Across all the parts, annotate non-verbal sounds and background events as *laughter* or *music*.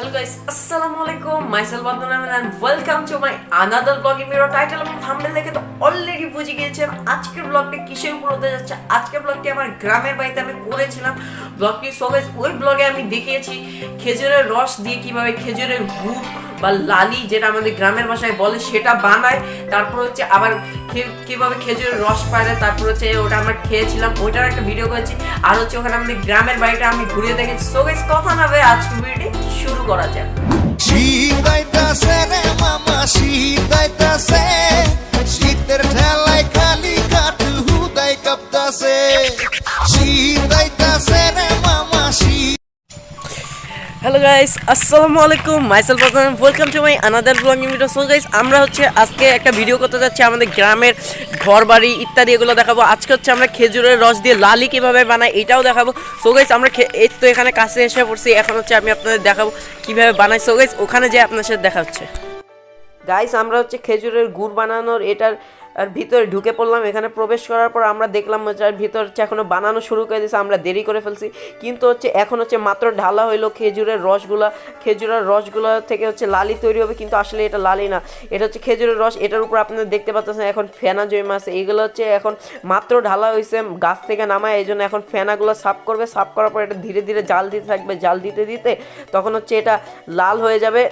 Hello guys আসসালামু আলাইকুম myself Bandana and welcome to my another ব্লগে ভিডিও টাইটেল এবং থাম্বনেল দেখে তো অলরেডি বুঝে গিয়েছেন আজকের ব্লগটি কিসের উপর হতে যাচ্ছে? আজকের ব্লগটি আমার গ্রামের বাড়িতে আমি করেছিলাম। ব্লগটি সো গাইস ওই ব্লগে আমি দেখিয়েছি খেজুরের রস দিয়ে কীভাবে খেজুরের গুড় বা লালি যেটা আমাদের গ্রামের ভাষায় বলে, সেটা বানায়। তারপর হচ্ছে আবার কীভাবে খেজুরের রস পায় তারপর হচ্ছে ওটা আমরা খেয়েছিলাম, ওইটার একটা ভিডিও করেছি। আর হচ্ছে ওখানে আমাদের গ্রামের বাড়িটা আমি ঘুরিয়ে দেখেছি। সো গাইস কথা না ভাই আজকে ভিডিওটি শুরু করা যাক। হ্যালো গাইস আসসালামু আলাইকুম myself myself welcome to my another blogging video so guys আমরা হচ্ছে আজকে একটা ভিডিও করতে যাচ্ছি আমাদের গ্রামের ঘর বাড়ি ইত্যাদি এগুলো দেখাবো। আজকে হচ্ছে আমরা খেজুরের রস দিয়ে লালি কীভাবে বানাই এটাও দেখাবো। সো গাইস আমরা এই তো এখানে কাছে এসে পড়ছি। এখন হচ্ছে আমি আপনাদের দেখাবো কীভাবে বানাই। সো গাইস ওখানে যে আপনার সাথে দেখা হচ্ছে। গাইস আমরা হচ্ছে খেজুরের গুড় বানানোর এটার আর ভিতরে ঢুকে পড়লাম, এখানে প্রবেশ করার পর আমরা দেখলাম হচ্ছে আর ভিতর হচ্ছে এখনও বানানো শুরু করে দিয়েছে, আমরা দেরি করে ফেলছি। কিন্তু হচ্ছে এখন হচ্ছে মাত্র ঢালা হইল খেজুরের রসগুলা খেজুরের রসগুলা থেকে হচ্ছে লালি তৈরি হবে, কিন্তু আসলে এটা লালি না। এটা হচ্ছে খেজুরের রস, এটার উপর আপনারা দেখতে পাচ্ছেন এখন ফেনা জমে আছে। এইগুলো হচ্ছে এখন মাত্র ঢালা হয়েছে গাছ থেকে নামায়, এই জন্য এখন ফেনাগুলো সাফ করবে, সাফ করার পর এটা ধীরে ধীরে জাল দিতে থাকবে। জাল দিতে দিতে তখন হচ্ছে এটা লাল হয়ে যাবে।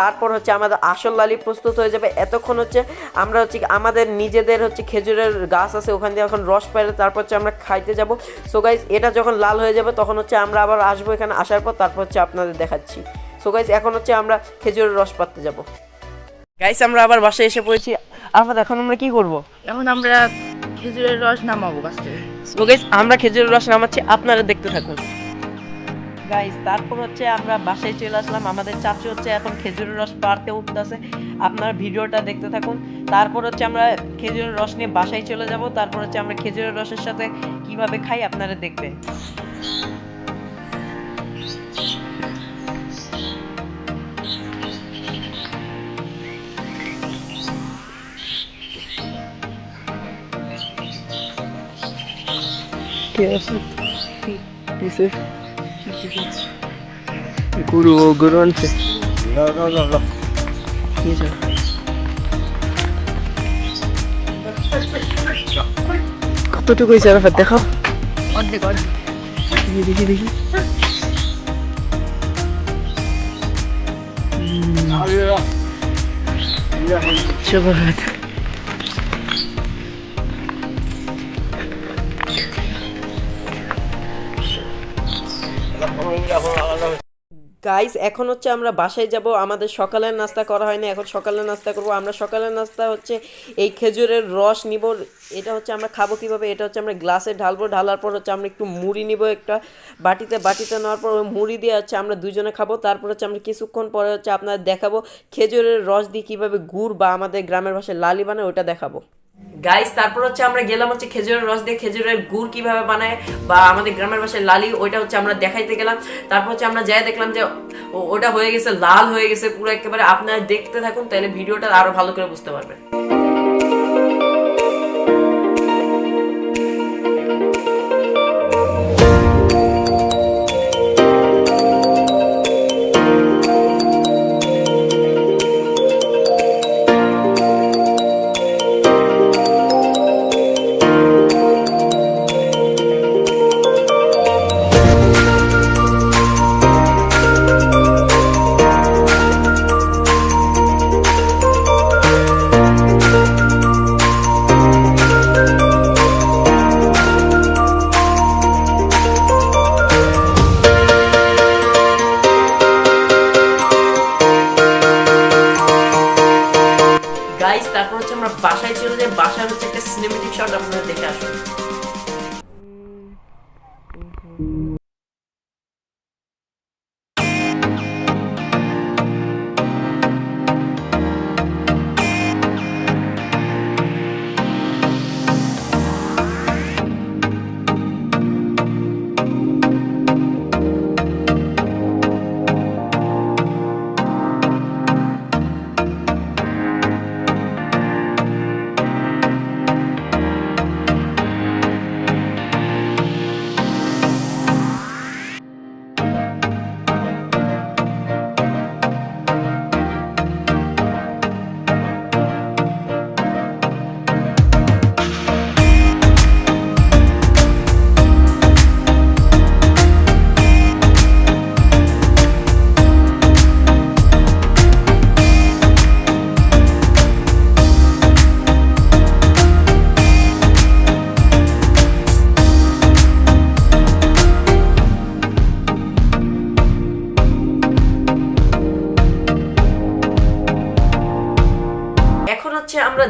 তারপর হচ্ছে আমাদের আসল লালি প্রস্তুত হয়ে যাবে। এতক্ষণ হচ্ছে আমরা হচ্ছে আমাদের নিজেদের হচ্ছে খেজুরের গাছ আছে ওখান দিয়ে এখন রস পাইলে তারপর হচ্ছে আমরা খাইতে যাব। সো গাইজ এটা যখন লাল হয়ে যাবে তখন হচ্ছে আমরা আবার আসব এখানে আসার পর তারপর হচ্ছে আপনাদের দেখাচ্ছি। সো গাইজ এখন হচ্ছে আমরা খেজুরের রস পাততে যাব। গাইস আমরা আবার বাসায় এসে পড়েছি। আরফাত এখন আমরা কি করব? এখন আমরা খেজুরের রস নামাবো গাছ থেকে সো গাইস আমরা খেজুরের রস নামাচ্ছি আপনারা দেখতে থাকুন। গাইস তারপর হচ্ছে আমরা বাসায় চলে আসলাম। আমাদের চাচু হচ্ছে এখন খেজুরের রস পাড়তে উঠতেছে। আপনারা ভিডিওটা দেখতে থাকুন। তারপর হচ্ছে আমরা খেজুরের রস নিয়ে বাসায় চলে যাব। তারপর হচ্ছে আমরা খেজুরের রসের সাথে কীভাবে খাই আপনারা দেখবেন। গুরু গুরু আনছে কতটুকু হয়েছে আরাফাত দেখো অর্ধেক অর্ধেক দেখি দেখি দেখি শুভরাত গাইস এখন হচ্ছে আমরা বাসায় যাব। আমাদের সকালের নাস্তা করা হয়নি। এখন সকালের নাস্তা করব। আমরা সকালের নাস্তা হচ্ছে এই খেজুরের রস নিব। এটা হচ্ছে আমরা খাব কীভাবে? এটা হচ্ছে আমরা গ্লাসে ঢালবো। ঢালার পর হচ্ছে আমরা একটু মুড়ি নিব একটা বাটিতে। বাটিতে নেওয়ার পর মুড়ি দিয়ে হচ্ছে আমরা দুজনে খাব। তারপর হচ্ছে আমরা কিছুক্ষণ পরে হচ্ছে আপনাদের দেখাবো। খেজুরের রস দিয়ে কীভাবে গুড় বা আমাদের গ্রামের ভাষায় লালি বানায় ওটা দেখাবো। গাইস তারপর হচ্ছে আমরা গেলাম হচ্ছে খেজুরের রস দিয়ে খেজুরের গুড় কীভাবে বানায়, বা আমাদের গ্রামের বাসায় লালি, ওইটা হচ্ছে আমরা দেখাইতে গেলাম। তারপর হচ্ছে আমরা যাই দেখলাম যে ওটা হয়ে গেছে, লাল হয়ে গেছে, পুরো একেবারে। আপনারা দেখতে থাকুন, তাহলে ভিডিওটা আরও ভালো করে বুঝতে পারবেন। সিনেমেটিক শট আপনারা দেখে আসুন।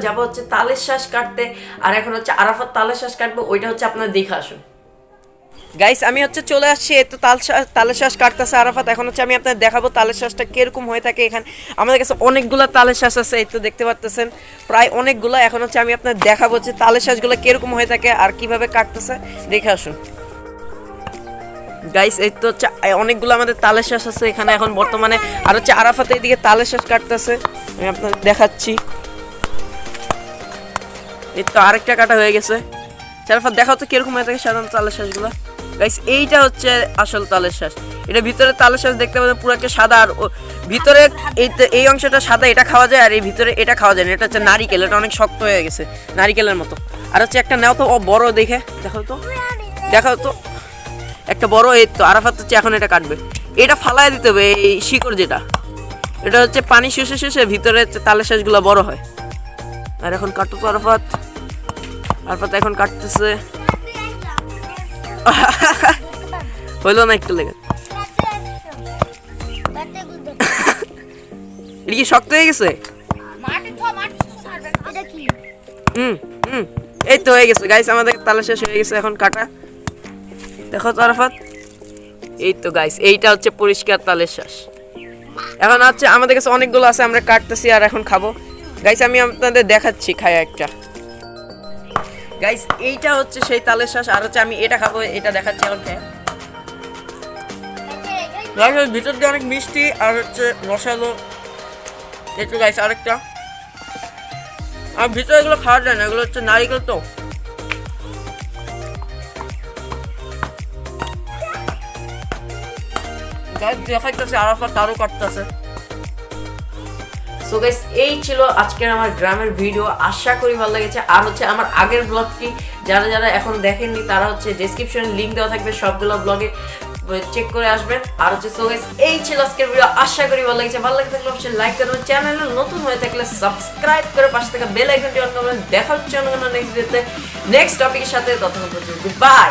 যাব হচ্ছে তালের শ্বাস কাটতে, আর এখন হচ্ছে আরাফাত তালের শ্বাস কাটবো, ওইটা হচ্ছে আপনারা দেখে আসুন। গাইস আমি হচ্ছে চলে আসছি, এই তো তাল তালের শ্বাস কাটতেছে আরাফাত, এখন হচ্ছে আমি আপনাদের দেখাবো তালের শ্বাসটা কীরকম হয়ে থাকে এখানে। আমাদের কাছে অনেকগুলো তালের শ্বাস আছে, এই তো দেখতে পাচ্তেছেন প্রায় অনেকগুলো, এখন হচ্ছে আমি আপনাদের দেখাবো যে তালের শ্বাসগুলো কীরকম হয়ে থাকে আর কীভাবে কাটতেছে, দেখে আসুন। গাইস এই তো হচ্ছে অনেকগুলো আমাদের তালের শ্বাস আছে এখানে, এখন বর্তমানে, আর হচ্ছে আরাফাত এইদিকে তালের শ্বাস কাটতেছে, আমি আপনাদের দেখাচ্ছি। এই তো আরেকটা কাটা হয়ে গেছে। চারফাত দেখাও তো কীরকম হয়ে থাকে সাধারণ তালের শ্বাসগুলো। গাইস এইটা হচ্ছে আসল তালের শ্বাস। এটা ভিতরে তালের শ্বাস দেখতে পাবেন, পুরো একটা সাদা আর ভিতরে এই এই অংশটা সাদা, এটা খাওয়া যায় আর এই ভিতরে এটা খাওয়া যায় না। এটা হচ্ছে নারিকেল, এটা অনেক শক্ত হয়ে গেছে নারিকেলের মতো। আর হচ্ছে একটা নাও তো, ও বড় দেখে, দেখাও তো। দেখাও তো। একটা বড়, এই তো আরাফাত হচ্ছে এখন এটা কাটবে। এটা ফালায় দিতে হবে, এই শিকড় যেটা। এটা হচ্ছে পানি শুষে শুষে ভিতরে তালের শ্বাসগুলো বড় হয়। আর এখন কাটো তো আরাফাত। আরাফাত এখন কাটতেছে। *laughs* হইল না একটু লেগে। এটা কি শক্ত হয়ে গেছে? হুম হুম। এই তো হয়ে গেছে। গাইস আমাদের তালা শেষ হয়ে গেছে এখন কাটা। দেখো তো আরাফাত এই তো গাইস এইটা হচ্ছে পরিষ্কার তালের শ্বাস এখন হচ্ছে আমাদের কাছে অনেকগুলো আছে, আমরা কাটতেছি আর এখন খাব। গাইস আমি আপনাদের দেখাচ্ছি খাই একটা। গাইস এইটা হচ্ছে সেই তালের শ্বাস আর হচ্ছে আমি এটা খাব, এটা দেখাচ্ছি এখন গাইস ভিতর দিয়ে অনেক মিষ্টি, আর হচ্ছে রসালো একটু গাইস আরেকটা। আর ভিতরে এগুলো খাওয়া যায় না, এগুলো হচ্ছে নারিকেল তো। দেখাইতেছে, আরাফাত তারও কাটতেছে। সো গাইস এই ছিল আজকের আমার গ্রামের ভিডিও আশা করি ভালো লেগেছে। আর হচ্ছে আমার আগের ব্লগটি যারা যারা এখন দেখেননি, তারা হচ্ছে ডেসক্রিপশনে লিংক দেওয়া থাকবে, সবগুলো ব্লগে চেক করে আসবেন। আর হচ্ছে সো গাইস এই ছিল আজকের ভিডিও আশা করি ভালো লেগেছে। ভালো লাগে থাকলে অবশ্যই লাইক করবেন। চ্যানেলে নতুন হয়ে থাকলে সাবস্ক্রাইব করে পাশে থাকা বেল আইকনটি অন করবেন। দেখা হচ্ছে অন্য কোনো নেক্সট ভিডিওতে নেক্সট টপিকের সাথে ততক্ষণ পর্যন্ত বাই